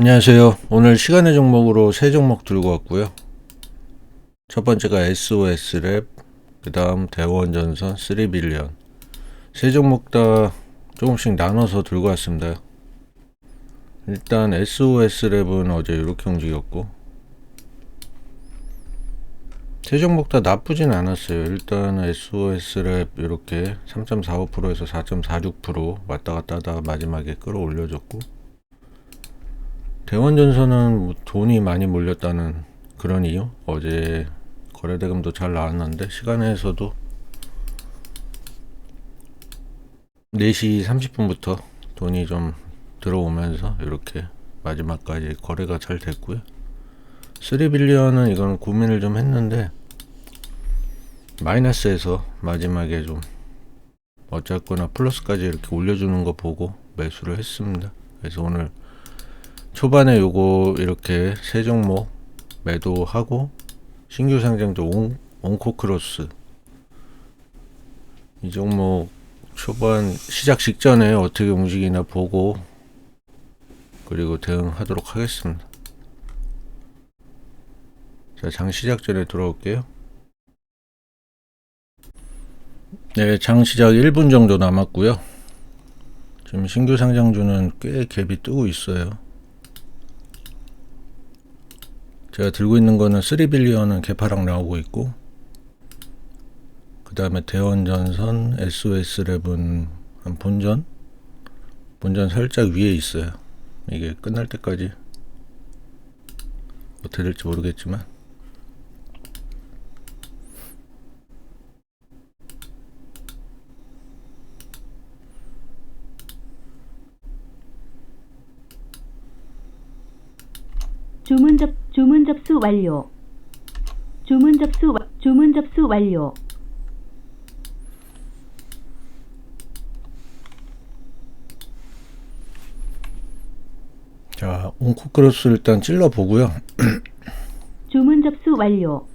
안녕하세요. 오늘 시간의 종목으로 세 종목 들고 왔고요. 첫 번째가 SOS랩, 그 다음 대원전선 3빌리언. 세 종목 다 조금씩 나눠서 들고 왔습니다. 일단 SOS랩은 어제 이렇게 움직였고, 세 종목 다 나쁘진 않았어요. 일단 SOS랩 이렇게 3.45%에서 4.46% 왔다 갔다 하다가 마지막에 끌어올려줬고, 대원전선은 뭐 돈이 많이 몰렸다는 그런 이유? 어제 거래대금도 잘 나왔는데 시간에서도 4시 30분부터 돈이 좀 들어오면서 이렇게 마지막까지 거래가 잘 됐고요. 3빌리언은 이건 고민을 좀 했는데 마이너스에서 마지막에 좀 어쨌거나 플러스까지 이렇게 올려주는 거 보고 매수를 했습니다. 그래서 오늘 초반에 요거 이렇게 세 종목 매도하고 신규 상장도 온, 온코 크로스 이 종목 초반 시작 직전에 어떻게 움직이나 보고 그리고 대응하도록 하겠습니다. 자, 장 시작 전에 들어올게요. 네, 장 시작 1분 정도 남았고요. 지금 신규 상장주는 꽤 갭이 뜨고 있어요. 제가 들고 있는 거는 3빌리언은 개파락 나오고 있고 그 다음에 대원전선 SOS랩은 한 본전? 본전 살짝 위에 있어요. 이게 끝날 때까지 어떻게 될지 모르겠지만 주문 접 주문 접수 완료. 주문 접수 와- 주문 접수 완료. 자 온코크로스 일단 찔러 보고요 주문 접수 완료.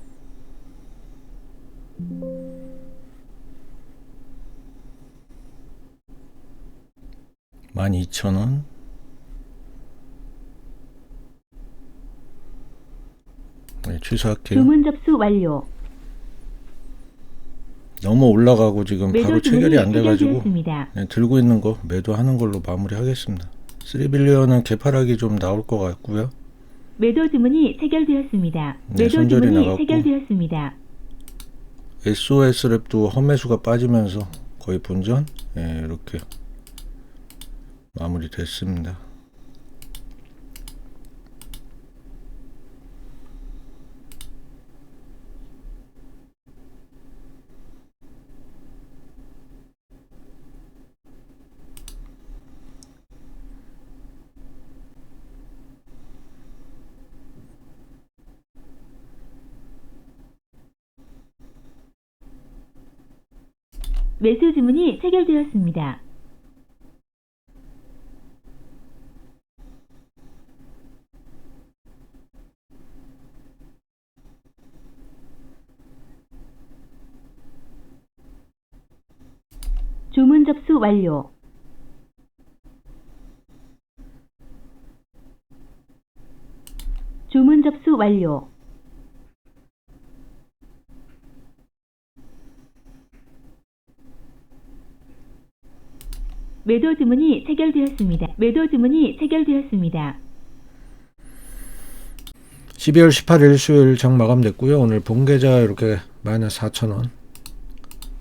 12,000원 취소할게요 주문 접수 완료. 너무 올라가고 지금 바로 체결이 안 돼가지고. 네, 들고 있는 거 매도하는 걸로 마무리하겠습니다. 3빌리언은 개파락이 좀 나올 것 같고요. 매도 주문이 체결되었습니다. 네, 매도 주문이 나갔고. 체결되었습니다. SOS랩도 험매수가 빠지면서 거의 본전 예, 이렇게 마무리됐습니다. 매수 주문이 체결되었습니다. 주문 접수 완료. 주문 접수 완료. 매도 주문이 체결되었습니다. 매도 주문이 체결되었습니다. 12월 18일 수요일 장 마감됐고요. 오늘 본계좌 이렇게 마이너스 4천원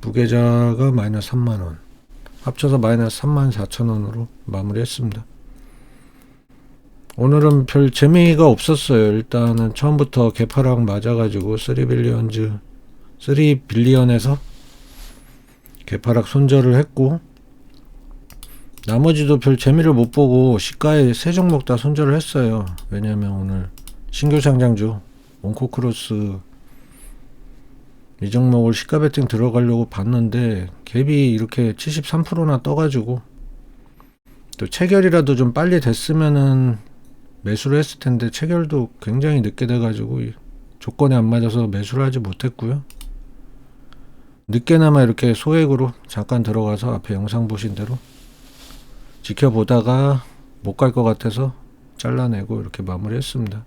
부계좌가 마이너스 3만원 합쳐서 마이너스 3만 4천원으로 마무리했습니다. 오늘은 별 재미가 없었어요. 일단은 처음부터 개파락 맞아가지고 3빌리언즈 3빌리언에서 개파락 손절을 했고 나머지도 별 재미를 못 보고 시가에 세 종목 다 손절을 했어요. 왜냐면 오늘 신규 상장주 온코크로스 이 종목을 시가 베팅 들어가려고 봤는데 갭이 이렇게 73%나 떠가지고 또 체결이라도 좀 빨리 됐으면은 매수를 했을 텐데 체결도 굉장히 늦게 돼가지고 이 조건에 안 맞아서 매수를 하지 못했고요. 늦게나마 이렇게 소액으로 잠깐 들어가서 앞에 영상 보신 대로 지켜보다가 못 갈 것 같아서 잘라내고 이렇게 마무리했습니다.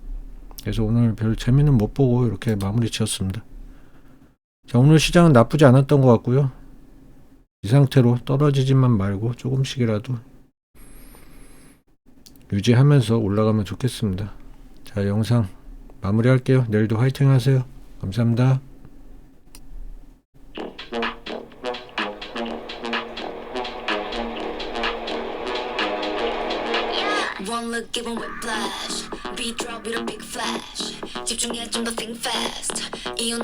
그래서 오늘 별 재미는 못 보고 이렇게 마무리 지었습니다. 자, 오늘 시장은 나쁘지 않았던 것 같고요. 이 상태로 떨어지지만 말고 조금씩이라도 유지하면서 올라가면 좋겠습니다. 자, 영상 마무리할게요. 내일도 화이팅 하세요. 감사합니다. One look given whiplash Beat drop with a big flash 집중해 좀 더 think fast 이혼